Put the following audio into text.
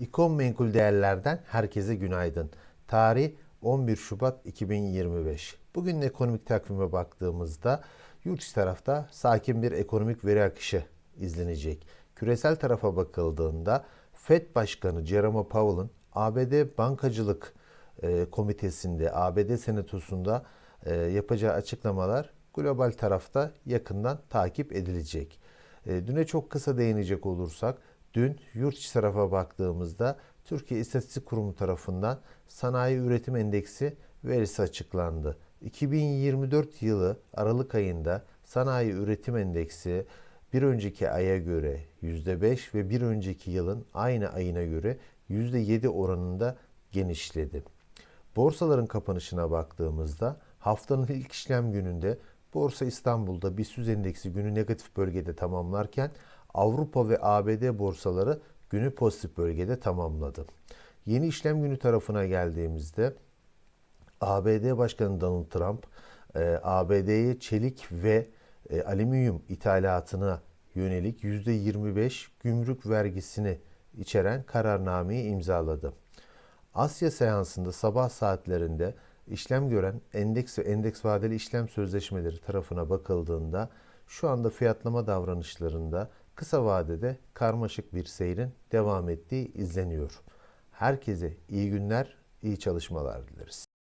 Bitcoin menkul değerlerden herkese günaydın. Tarih 11 Şubat 2025. Bugün ekonomik takvime baktığımızda yurt tarafta sakin bir ekonomik veri akışı izlenecek. Küresel tarafa bakıldığında Fed Başkanı Jerome Powell'ın ABD Bankacılık e, Komitesi'nde, ABD Senatosu'nda e, yapacağı açıklamalar global tarafta yakından takip edilecek. E, düne çok kısa değinecek olursak, dün yurt içi tarafa baktığımızda Türkiye İstatistik Kurumu tarafından sanayi üretim endeksi verisi açıklandı. 2024 yılı Aralık ayında sanayi üretim endeksi bir önceki aya göre %5 ve bir önceki yılın aynı ayına göre %7 oranında genişledi. Borsaların kapanışına baktığımızda haftanın ilk işlem gününde Borsa İstanbul'da BIST endeksi günü negatif bölgede tamamlarken Avrupa ve ABD borsaları günü pozitif bölgede tamamladı. Yeni işlem günü tarafına geldiğimizde ABD Başkanı Donald Trump e, ABD'ye çelik ve e, alüminyum ithalatına yönelik %25 gümrük vergisini içeren kararnameyi imzaladı. Asya seansında sabah saatlerinde işlem gören endeks ve endeks vadeli işlem sözleşmeleri tarafına bakıldığında şu anda fiyatlama davranışlarında kısa vadede karmaşık bir seyrin devam ettiği izleniyor. Herkese iyi günler, iyi çalışmalar dileriz.